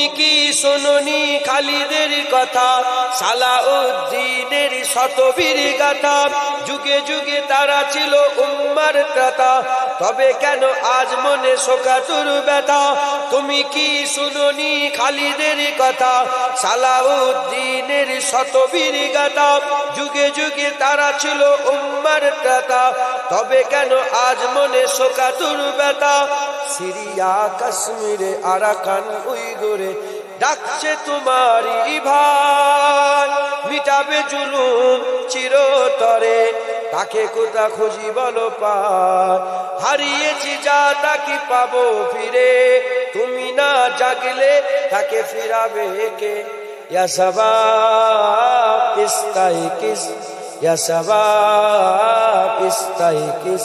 তুমি কি শোনি খালিদের কথা? সালাউদ্দিনের শতবীর গাথা। যুগে যুগে তারা ছিল উম্মার ত্রাতা। তবে কেন আজ মনে শোকাতুর ব্যথা? তুমি কি শুনুনি খালিদের কথা? সালাউদ্দিনের শতবীর গাথা। যুগে যুগে তারা ছিল উম্মার ত্রাতা। তবে কেন আজ মনে শোকাতুর ব্যথা। সিরিয়া, কাশ্মীরে, আরাকান, উইগুরে ডাকছে তোমারই ভাই মিটাবে জুলুম চিরতরে, তাকে কোথা খুঁজি বলো পার। হারিয়েছি যা তাকে পাবো ফিরে? তুমি না জাগলে তাকে ফিরাবে কে? ইয়া সবাব, ইস্তাইকিস, ইয়া সবাব, ইস্তাইকিস।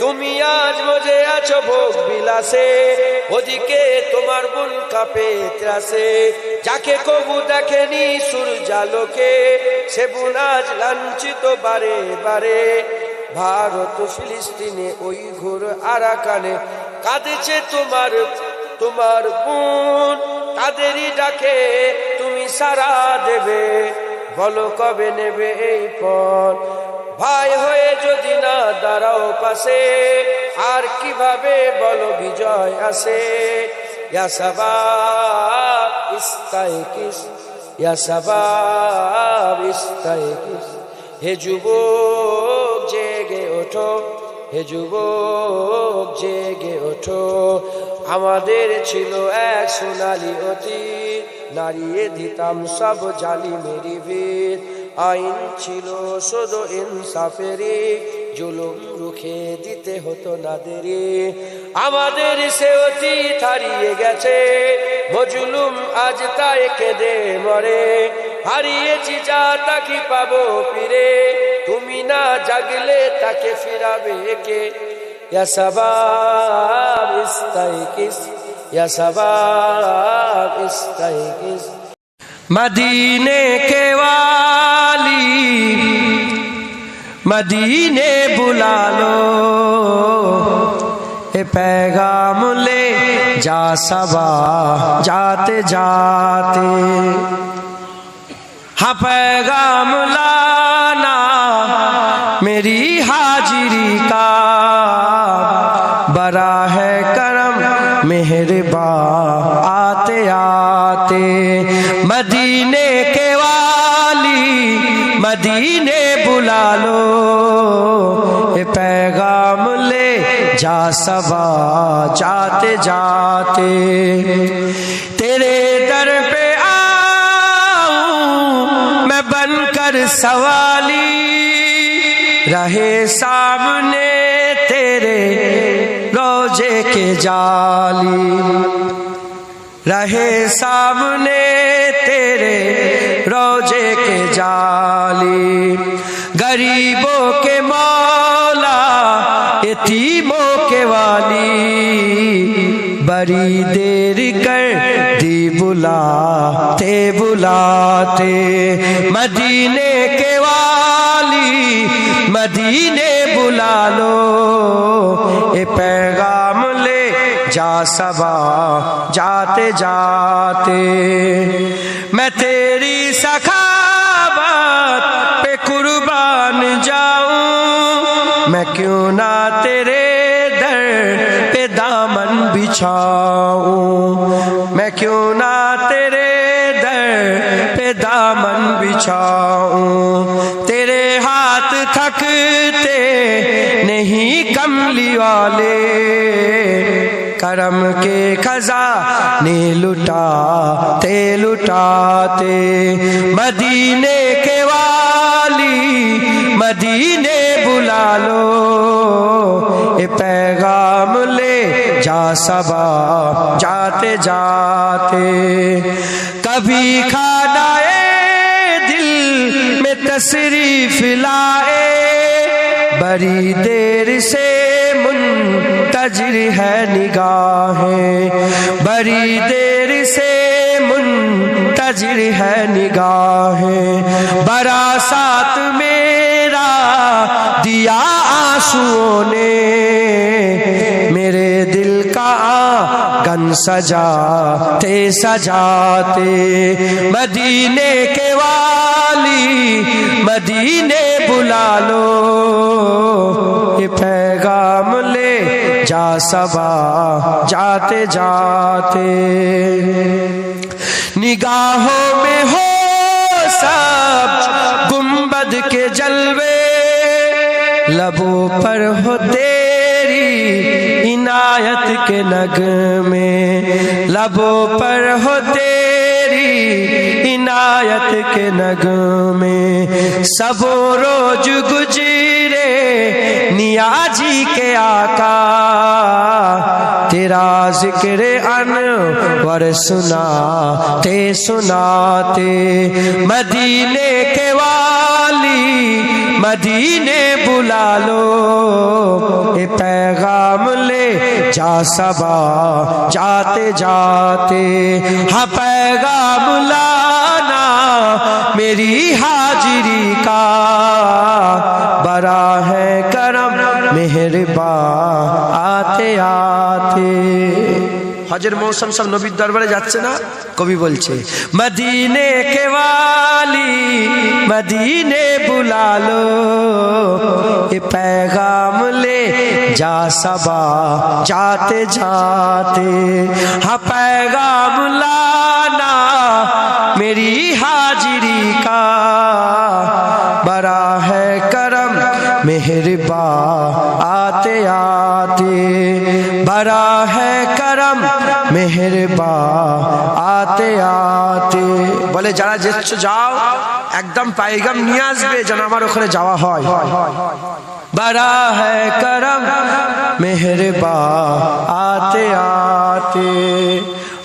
তুমি আজ মজে আছো ভোগ বিলাসে, ওদিকে তোমার বোন কাপে ত্রাসে। যাকে কবু দেখেনি সূর্যালোকে সে বোন আজ লাঞ্ছিত বারে বারে। ভারত ফিলিস্তিনে ওই ঘোর আরাকানে কাঁদেছে তোমার তোমার বোন তাদেরই ডাকে, তুমি সারা দেবে, বলো কবে নেবে এই পর ভাই হয়ে যদি না দাঁড়াও পাশে, আর কীভাবে বলো বিজয় আসে? সাবাব ইস্তাইকিস হে যুবক, জেগে ওঠো, হে যুবক, জেগে ওঠো। আমাদের ছিল এক সোনালি অতি নারিয়ে দিতাম সব জালি মেরি আইন ছিল শুধু ইনসাফেরি জুলুম রুখে দিতে হতো না দেরি আমাদের সে অতি হারিয়ে গেছে মজুলুম আজ তাই কেঁদে মরে। হারিয়েছি যা তাকে পাবো ফিরে, তুমি না জাগলে তাকে ফিরাবে কে? ইয়াসাবাব ইস্তাইকিস ইয়াসাবাব ইস্তাইকিস মদিনে কেওয়া مدینے بلا لو۔ اے پیغام لے، جا سبا جاتے جاتے۔ ہاں پیغام لانا میری حاجری کا۔ براہ کرم مہربا آتے آتے۔ مدینے کے والی، مدینے بلا لو یہ پیغام لے، جا سبا جاتے جاتے۔ تیرے در پہ آؤں، میں بن کر سوالی۔ رہے سامنے تیرے روجے کے جالی۔ رہے سامنے تیرے روجے کے جالی۔ غریبوں کے مولا یتیموں کے والی بڑی دیر کر دی بلاتے بلاتے مدینے کے والی مدینے بلا لو اے پیغام لے جا سبا جاتے جاتے میں تیری سکھا میں کیوں نہ تیرے در پہ دامن بچھاؤں؟ میں کیوں نہ تیرے در پہ دامن بچھاؤں؟ تیرے ہاتھ تھکتے نہیں کملی والے کرم کے خزانے لٹاتے لٹاتے، مدینے کے والی، مدینے بلا لو اے پیغام لے جا سبا، جاتے جاتے۔ کبھی کھانا دل میں تصریف لائے، بڑی دیر سے منتظر ہے نگاہیں۔ بڑی دیر سے منتظر ہے نگاہیں۔ برا ساتھ آنسو نے میرے دل کا گن سجاتے سجاتے۔ مدینے کے والی، مدینے بلا لو۔ یہ پیغام لے جا سبا جاتے جاتے۔ نگاہوں میں ہو سب، گنبد کے جلوے لبوں پر ہو تیری عنایت کے نگ میں۔ لبوں پر ہو تیری عنایت کے نگ میں۔ سب روز گجرے نیازی کے آقا۔ تیرا ذکر ان ور سنا تے سناتے۔ مدینے کے مدینے بلا لو، اے پیغام لے جا سبا جاتے جاتے۔ ہاں پیغام لانا میری حاضری کا۔ بڑا ہے کرم مہربا آتے آتے۔ حجر موسم سب نبی হজের মৌসুম সব নবীর দরবারে যাচ্ছে بول چھے مدینے کے والی مدینے بلالو یہ پیغام لے جا سبا جاتے جاتے ہاں پیغام لانا میری حاجری کا بڑا ہے کرم مہربا آتے آتے بڑا ہے মেহরবা, আতে আতে। বলে, যারা যেচ্ছ যাও, একদম পাইগাম নিয়ে আসবে যেন আমার ওখানে যাওয়া হয়। বড়া হ্যাঁ করম, মেহরবা, আতে আতে।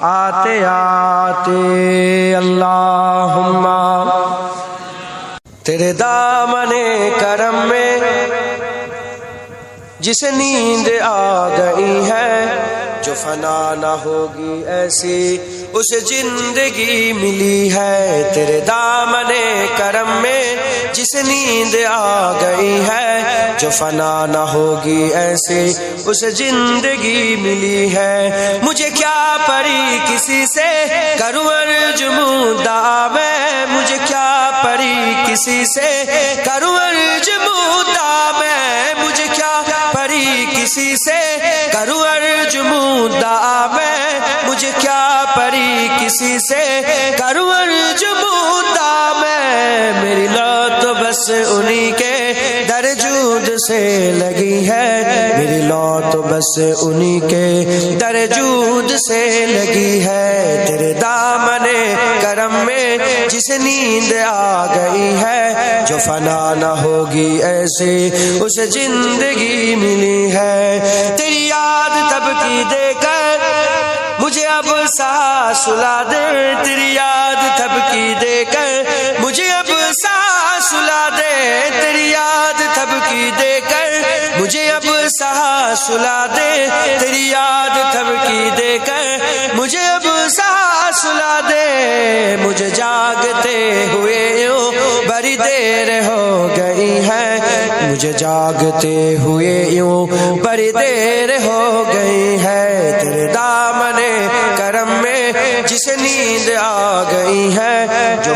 آتے آتے اللہم تیرے دامن کرم میں جسے نیند آ گئی ہے جو فنا نہ ہوگی ایسی اسے زندگی ملی ہے تیرے دامن کرم میں، جس نیند آ گئی ہے، جو فنا نہ ہوگی ایسے اسے زندگی ملی ہے۔ مجھے کیا پری کسی سے؟ کروں ارجمو دا میں مجھے کیا پری کسی سے؟ کروں ارجمو دا میں مجھے کیا پری کسی سے؟ کروں ارجمو دا میں مجھ کیا پری کسی سے؟ کرور جبوتا میں، میری لو تو بس انہی کے درجود سے لگی ہے۔ میری لو تو بس انہی کے درجود سے لگی ہے۔ تیرے دامن کرم میں جس نیند آ گئی ہے، جو فنا نہ ہوگی ایسے اسے زندگی ملی ہے۔ تیری یاد تب کی دے کر مجھے اب سا سلا دے، تیری یاد تھبکی دے کر۔ مجھے اب سا سلا دے، تیری یاد تھبکی دے کر۔ مجھے اب سا سلا دے، تیری یاد تھبکی دے کر۔ مجھے اب سا سلا دے، مجھے جاگتے ہوئے بری دیر ہو گئی ہے۔ مجھے جاگتے ہوئے یوں بری دیر ہو گئی ہے۔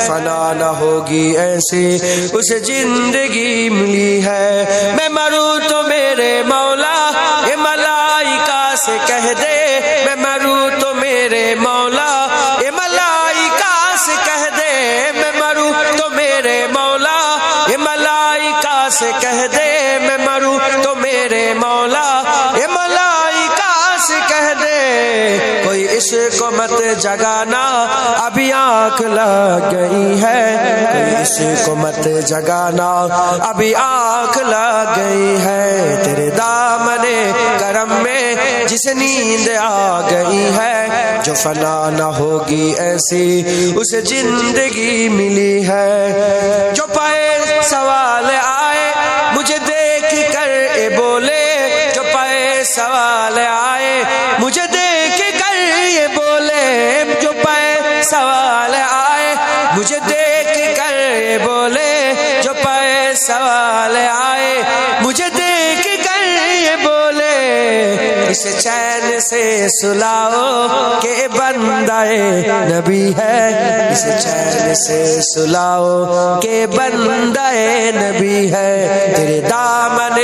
فنا نہ ہوگی ایسے اسے زندگی ملی ہے۔ میں مروں تو میرے مولا یہ ملائکہ سے کہہ دے۔ میں مروں تو میرے مولا یہ ملائکہ سے کہہ دے۔ میں مروں تو میرے مولا یہ ملائکہ سے کہہ دے۔ اس کو مت جگانا ابھی آنکھ لگ گئی ہے۔ اس کو مت جگانا ابھی آنکھ لگ گئی ہے۔ تیرے دامن کرم میں جس نیند آ گئی ہے، جو فنا نہ ہوگی ایسی اسے زندگی ملی ہے۔ جو پائے سوال آئے آئے مجھے اس چین سے سلاؤ کہ بندہ نبی ہے۔ اس چین سے سلاؤ کہ بندہ نبی ہے۔ تیرے دامن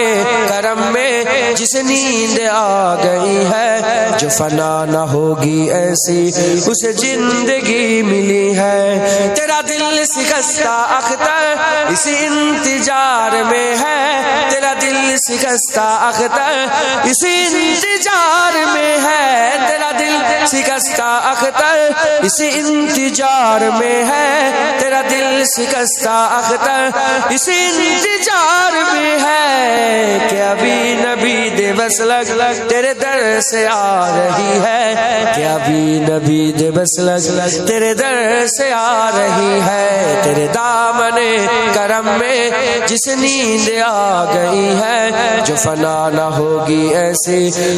کرم میں جس نیند آ گئی ہے، جو فنا نہ ہوگی ایسی اسے زندگی ملی ہے۔ تیرا دل سکھستا اختر اس انتظار میں ہے۔ تیرا دل سکھستا اختر اس انتظار میں ہے، تیرا دل سکھستا اختر، اس انتظار میں ہے، تیرا دل سکھستا اختر، اس انتظار میں ہے کہ ابھی نبی دے بس لگ لگ تیرے در سے آ رہی ہے، کہ ابھی نبی دے بس لگ لگ، تیرے در سے آ رہی ہے، تیرے دامن کرم میں جس نیند آ گئی ہے، جو فنا نہ ہوگی ایسی،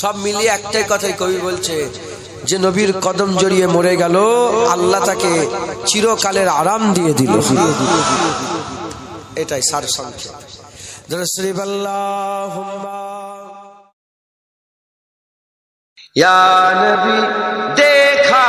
সব মিলিয়ে একটাই কথাই কবি বলছে, যে নবীর কদম জড়িয়ে মরে গেল, আল্লাহ তাকে চিরকালের আরাম দিয়ে দিল। এটাই সার সংক্ষেপ জনশ্রী বল্লাহ নবী দেখা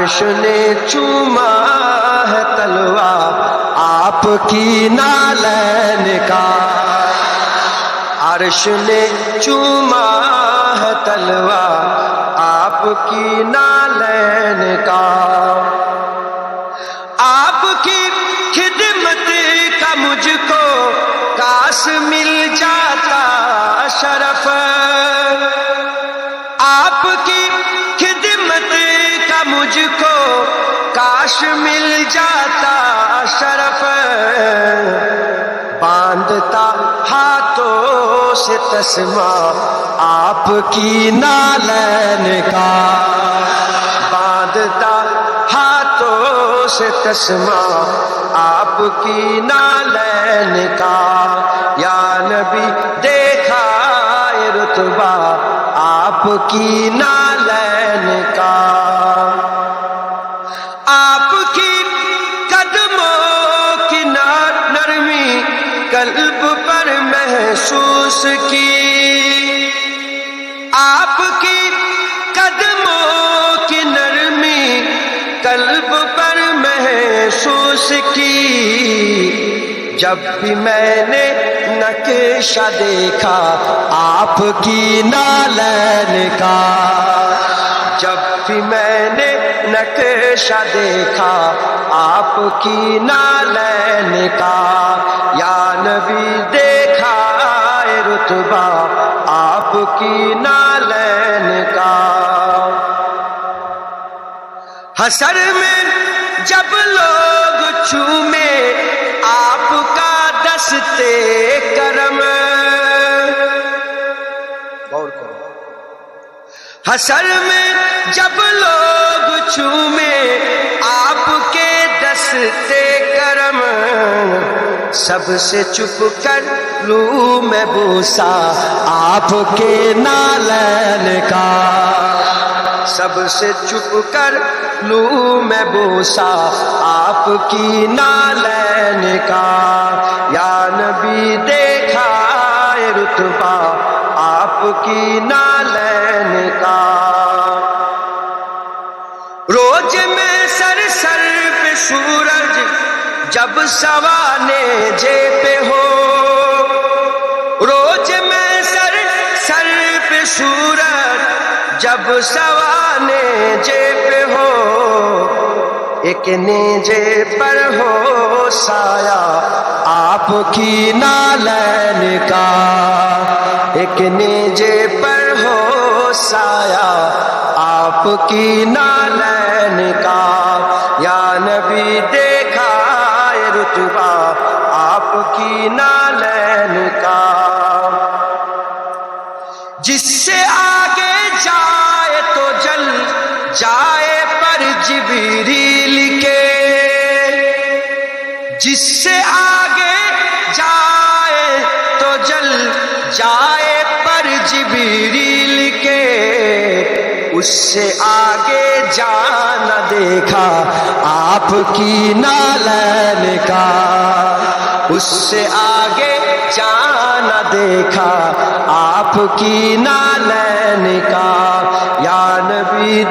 عرش نے چوما ہے تلوا آپ کی نالین کا۔ عرش نے چوما ہے تلوا آپ کی نالین کا۔ کاش مل جاتا شرف باندھتا ہاتھوں سے تسما آپ کی نالین کا باندھتا ہاتھوں سے تسما آپ کی نالین کا یا نبی دیکھا یہ محسوس کی آپ کی قدموں کی نرمی قلب پر محسوس کی۔ جب بھی میں نے نقشہ دیکھا، آپ کی نالین کا۔ جب بھی میں نے نقشہ دیکھا، آپ کی نالین کا۔ یا نبی دیکھا رتبہ آپ کی نالین کا۔ حسر میں جب لوگ چومے آپ کا دستے کرم۔ غور کرو۔ حسر میں جب لوگ چومے آپ کے دستے کرم۔ سب سے چپ کر لوں میں بوسا، آپ کے نالین کا۔ سب سے چپ کر لوں میں بوسا، آپ کی نالین کا۔ یا نبی دیکھا رتبہ، آپ کی نالین کا۔ روز میں سر سر پہ سورج جب سوانے جے پہ ہو۔ روز میں سر سر پہ سورج، جب سوانے جے پہ ہو۔ ایک نیجے پر ہو سایہ، آپ کی نالین کا۔ ایک نیجے پر ہو سایہ، آپ کی نالین کا۔ یا نبی دیکھا ہے رتبہ آپ کی نالین کا۔ جس سے آگے جائے تو جل، جائے پر جبریل کے۔ جس سے آگے جائے تو جل، جائے پر جبریل اس سے آگے جانا دیکھا آپ کی نالین کا اس سے آگے جانا دیکھا آپ کی نالین کا یا نبی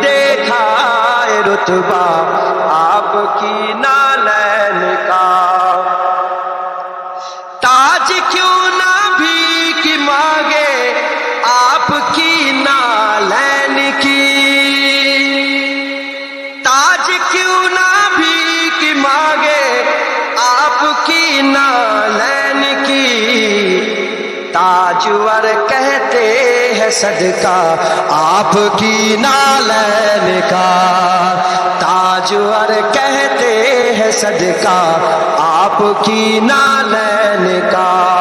صدقہ آپ کی نالین کا۔ تاجور کہتے ہیں صدقہ آپ کی نالین کا۔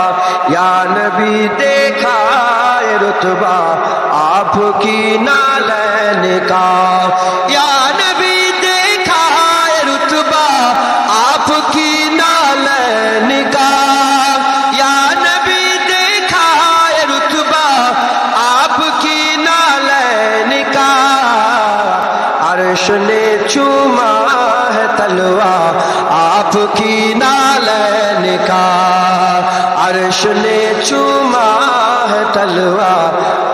ہے تلوا آپ کی نالین کا عرش نے چوما ہے تلوا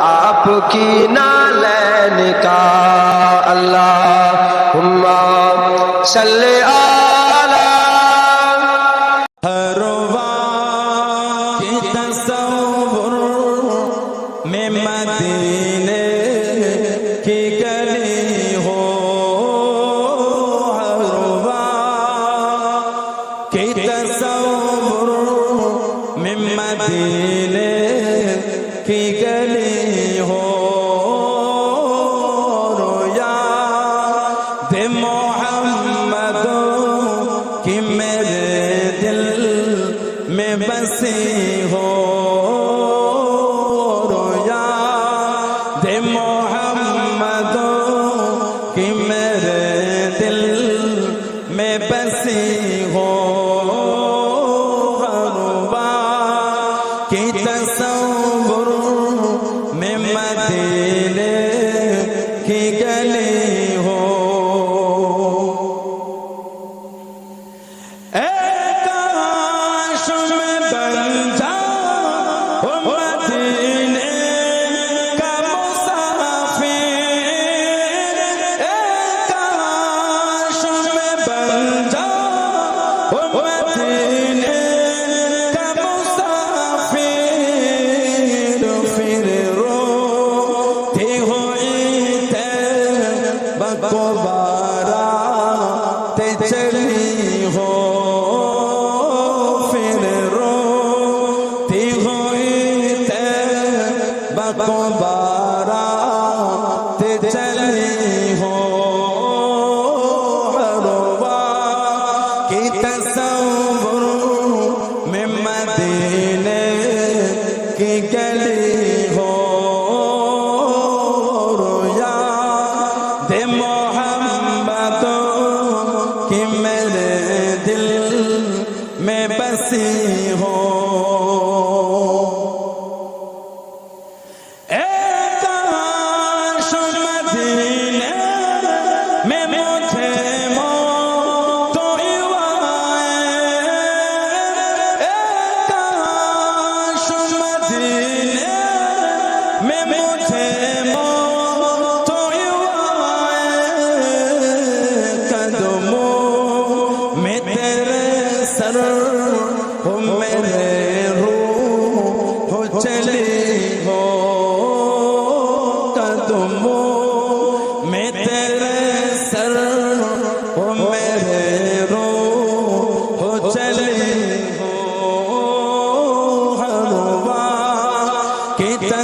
آپ کی نالین دے محمد کہ میرے دل میں بسی উম্মতি بسی ہو وقت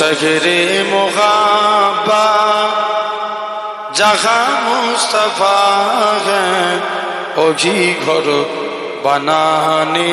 সগরে মোহাবা জাহা মুস্তফা ওহি ঘর বানানে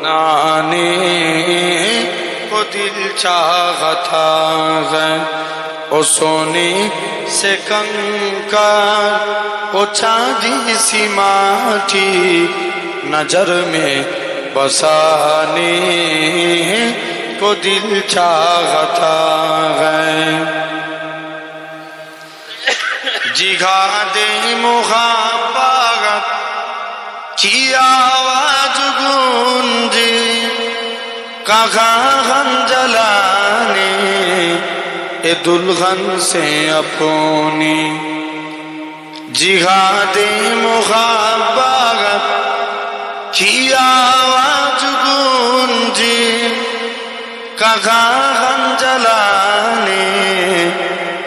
بنانے کو دل چاہ تھا او سونے سے کنکر او چاندی سی ماٹی نظر میں بسانے کو دل چاہ تھا جگہ دے محبت আওয়াজ গুঞ্জে, কাঘা গন জলানে এ দুলহন সে আপনি। জিহাদে মোহাবাগত কি আওয়াজ গুঞ্জে, কাঘা গন জলানে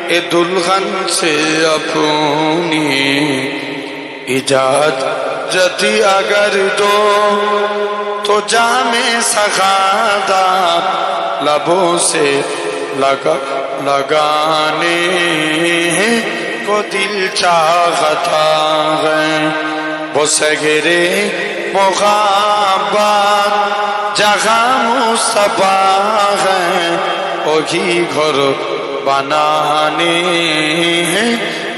এ দুলহন সে আপনি। ইজাদ حجتی اگر دو تو جام سخادا لبوں سے لگ لگانے ہیں کو دل چاہتا ہے۔ وہ سگرے مغابات جہاں سبا ہے وہی گھر بنانے ہیں۔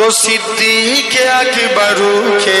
তো সিদ্দিকে আকবরুকে